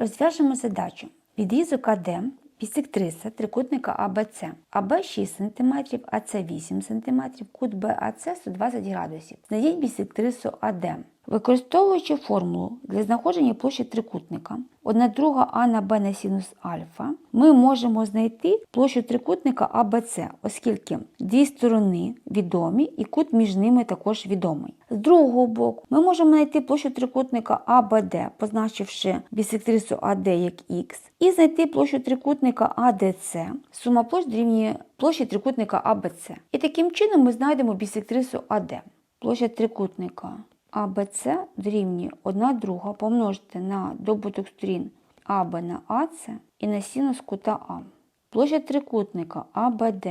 Розв'яжемо задачу. Відрізок АД бісектриса трикутника АБЦ. АБ 6 см, АЦ 8 см, кут БАЦ 120 градусів. Знайдіть бісектрису АД. Використовуючи формулу для знаходження площі трикутника 1 друга А на Б на синус альфа, ми можемо знайти площу трикутника АБЦ, оскільки дві сторони відомі і кут між ними також відомий. З другого боку, ми можемо знайти площу трикутника АБД, позначивши бісектрису АД як Х, і знайти площу трикутника АДЦ. Сума площ дорівнює площі трикутника АБЦ. І таким чином ми знайдемо бісектрису АД. Площа трикутника АБЦ дорівнює 1 друга помножити на добуток сторін АБ на АЦ і на синус кута А. Площа трикутника АБД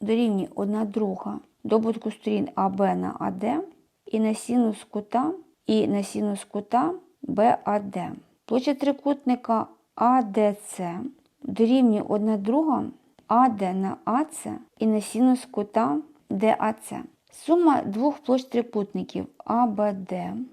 дорівнює 1 друга добутку сторін АБ на АД і на синус кута і на синус кута БАД. Площа трикутника АДЦ дорівнює 1 друга АД на АЦ і на синус кута ДАЦ. Сума двох площ трикутників АБД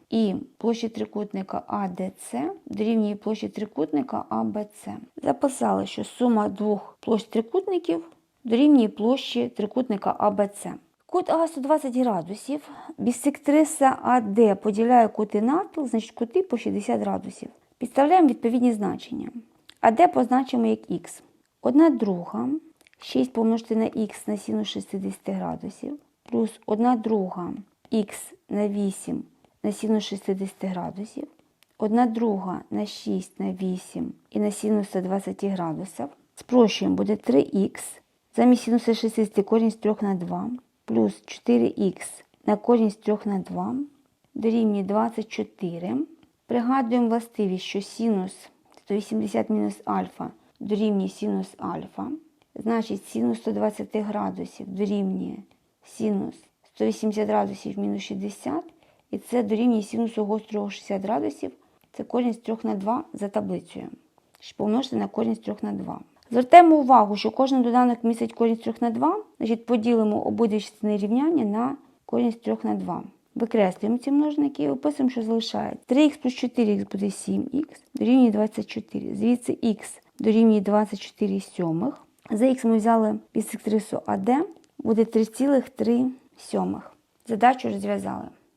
і площі трикутника АДЦ дорівнює площі трикутника АБЦ. Записали, що сума двох площ трикутників дорівнює площі трикутника АБЦ. Кут А 120 градусів, бісектриса АД поділяє кути навпіл, значить кути по 60 градусів. Підставляємо відповідні значення. АД позначимо як х. 1 друга, 6 помножити на х на синус 60 градусів, плюс 1 друга х на 8 на синус 60 градусів, 1 друга на 6 на 8 і на синус 120 градусів. Спрощуємо, буде 3х. Замість синуса 60 корінь з 3 на 2, плюс 4х на корінь з 3 на 2, дорівнює 24. Пригадуємо властивість, що синус 180 мінус альфа дорівнює синус альфа. Значить, синус 120 градусів дорівнює синус 180 градусів мінус 60. І це дорівнює синусу гострого 60 градусів. Це корінь з 3 на 2 за таблицею. Помножити на корінь з 3 на 2. Звертаємо увагу, що кожен доданок містить корінь з 3 на 2. Значить, поділимо обидві частини рівняння на корінь з 3 на 2. Викреслюємо ці множники і описуємо, що залишається. 3х плюс 4х буде 7х, дорівнює 24. Звідси х дорівнює 24 сьомих. За х ми взяли бісектрису АД, буде 3,3 сьомих. Задачу розв'язали.